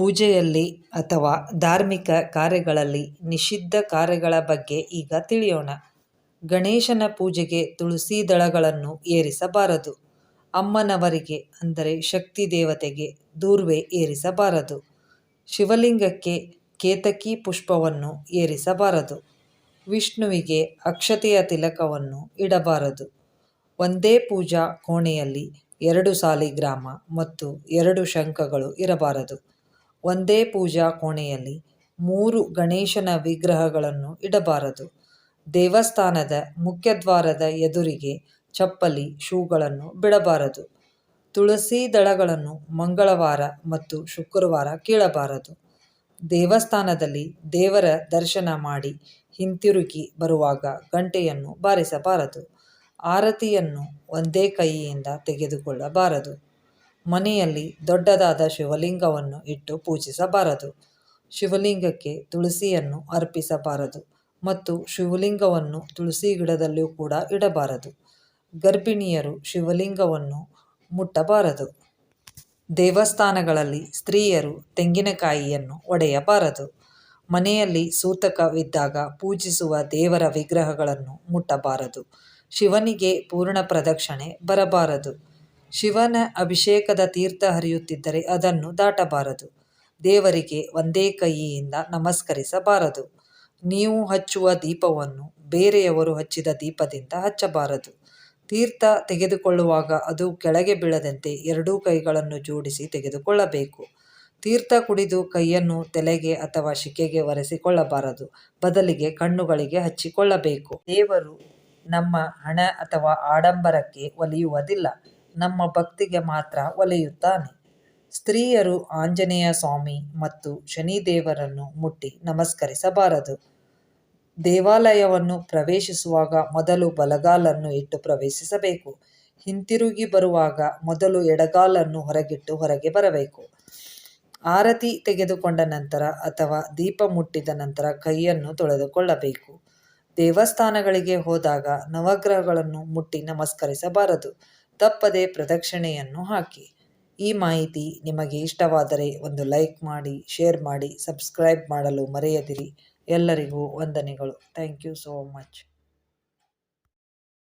ಪೂಜೆಯಲ್ಲಿ ಅಥವಾ ಧಾರ್ಮಿಕ ಕಾರ್ಯಗಳಲ್ಲಿ ನಿಷಿದ್ಧ ಕಾರ್ಯಗಳ ಬಗ್ಗೆ ಈಗ ತಿಳಿಯೋಣ. ಗಣೇಶನ ಪೂಜೆಗೆ ತುಳಸಿ ದಳಗಳನ್ನು ಏರಿಸಬಾರದು. ಅಮ್ಮನವರಿಗೆ, ಅಂದರೆ ಶಕ್ತಿ ದೇವತೆಗೆ, ದೂರ್ವೆ ಏರಿಸಬಾರದು. ಶಿವಲಿಂಗಕ್ಕೆ ಕೇತಕಿ ಪುಷ್ಪವನ್ನು ಏರಿಸಬಾರದು. ವಿಷ್ಣುವಿಗೆ ಅಕ್ಷತೆಯ ತಿಲಕವನ್ನು ಇಡಬಾರದು. ಒಂದೇ ಪೂಜಾ ಕೋಣೆಯಲ್ಲಿ ಎರಡು ಸಾಲಿಗ್ರಾಮ ಮತ್ತು ಎರಡು ಶಂಖಗಳು ಇರಬಾರದು. ಒಂದೇ ಪೂಜಾ ಕೋಣೆಯಲ್ಲಿ ಮೂರು ಗಣೇಶನ ವಿಗ್ರಹಗಳನ್ನು ಇಡಬಾರದು. ದೇವಸ್ಥಾನದ ಮುಖ್ಯದ್ವಾರದ ಎದುರಿಗೆ ಚಪ್ಪಲಿ, ಶೂಗಳನ್ನು ಬಿಡಬಾರದು. ತುಳಸಿ ದಳಗಳನ್ನು ಮಂಗಳವಾರ ಮತ್ತು ಶುಕ್ರವಾರ ಕೀಳಬಾರದು. ದೇವಸ್ಥಾನದಲ್ಲಿ ದೇವರ ದರ್ಶನ ಮಾಡಿ ಹಿಂತಿರುಗಿ ಬರುವಾಗ ಗಂಟೆಯನ್ನು ಬಾರಿಸಬಾರದು. ಆರತಿಯನ್ನು ಒಂದೇ ಕೈಯಿಂದ ತೆಗೆದುಕೊಳ್ಳಬಾರದು. ಮನೆಯಲ್ಲಿ ದೊಡ್ಡದಾದ ಶಿವಲಿಂಗವನ್ನು ಇಟ್ಟು ಪೂಜಿಸಬಾರದು. ಶಿವಲಿಂಗಕ್ಕೆ ತುಳಸಿಯನ್ನು ಅರ್ಪಿಸಬಾರದು ಮತ್ತು ಶಿವಲಿಂಗವನ್ನು ತುಳಸಿ ಗಿಡದಲ್ಲಿಯೂ ಕೂಡ ಇಡಬಾರದು. ಗರ್ಭಿಣಿಯರು ಶಿವಲಿಂಗವನ್ನು ಮುಟ್ಟಬಾರದು. ದೇವಸ್ಥಾನಗಳಲ್ಲಿ ಸ್ತ್ರೀಯರು ತೆಂಗಿನಕಾಯಿಯನ್ನು ಒಡೆಯಬಾರದು. ಮನೆಯಲ್ಲಿ ಸೂತಕವಿದ್ದಾಗ ಪೂಜಿಸುವ ದೇವರ ವಿಗ್ರಹಗಳನ್ನು ಮುಟ್ಟಬಾರದು. ಶಿವನಿಗೆ ಪೂರ್ಣ ಪ್ರದಕ್ಷಿಣೆ ಬರಬಾರದು. ಶಿವನ ಅಭಿಷೇಕದ ತೀರ್ಥ ಹರಿಯುತ್ತಿದ್ದರೆ ಅದನ್ನು ದಾಟಬಾರದು. ದೇವರಿಗೆ ಒಂದೇ ಕೈಯಿಂದ ನಮಸ್ಕರಿಸಬಾರದು. ನೀವು ಹಚ್ಚುವ ದೀಪವನ್ನು ಬೇರೆಯವರು ಹಚ್ಚಿದ ದೀಪದಿಂದ ಹಚ್ಚಬಾರದು. ತೀರ್ಥ ತೆಗೆದುಕೊಳ್ಳುವಾಗ ಅದು ಕೆಳಗೆ ಬೀಳದಂತೆ ಎರಡೂ ಕೈಗಳನ್ನು ಜೋಡಿಸಿ ತೆಗೆದುಕೊಳ್ಳಬೇಕು. ತೀರ್ಥ ಕುಡಿದು ಕೈಯನ್ನು ತಲೆಗೆ ಅಥವಾ ಶಿಕೆಗೆ ಒರೆಸಿಕೊಳ್ಳಬಾರದು. ಬದಲಿಗೆ ಕಣ್ಣುಗಳಿಗೆ ಹಚ್ಚಿಕೊಳ್ಳಬೇಕು. ದೇವರು ನಮ್ಮ ಹಣ ಅಥವಾ ಆಡಂಬರಕ್ಕೆ ಒಲಿಯುವುದಿಲ್ಲ. ನಮ್ಮ ಭಕ್ತಿಗೆ ಮಾತ್ರ ಒಲೆಯುತ್ತಾನೆ. ಸ್ತ್ರೀಯರು ಆಂಜನೇಯ ಸ್ವಾಮಿ ಮತ್ತು ಶನಿದೇವರನ್ನು ಮುಟ್ಟಿ ನಮಸ್ಕರಿಸಬಾರದು. ದೇವಾಲಯವನ್ನು ಪ್ರವೇಶಿಸುವಾಗ ಮೊದಲು ಬಲಗಾಲನ್ನು ಇಟ್ಟು ಪ್ರವೇಶಿಸಬೇಕು. ಹಿಂತಿರುಗಿ ಬರುವಾಗ ಮೊದಲು ಎಡಗಾಲನ್ನು ಹೊರಗಿಟ್ಟು ಹೊರಗೆ ಬರಬೇಕು. ಆರತಿ ತೆಗೆದುಕೊಂಡ ನಂತರ ಅಥವಾ ದೀಪ ಮುಟ್ಟಿದ ನಂತರ ಕೈಯನ್ನು ತೊಳೆದುಕೊಳ್ಳಬೇಕು. ದೇವಸ್ಥಾನಗಳಿಗೆ ಹೋದಾಗ ನವಗ್ರಹಗಳನ್ನು ಮುಟ್ಟಿ ನಮಸ್ಕರಿಸಬಾರದು. ತಪ್ಪದೆ ಪ್ರದಕ್ಷಿಣೆಯನ್ನು ಹಾಕಿ. ಈ ಮಾಹಿತಿ ನಿಮಗೆ ಇಷ್ಟವಾದರೆ ಒಂದು ಲೈಕ್ ಮಾಡಿ, ಶೇರ್ ಮಾಡಿ, ಸಬ್ಸ್ಕ್ರೈಬ್ ಮಾಡಲು ಮರೆಯದಿರಿ. ಎಲ್ಲರಿಗೂ ವಂದನೆಗಳು. Thank you so much.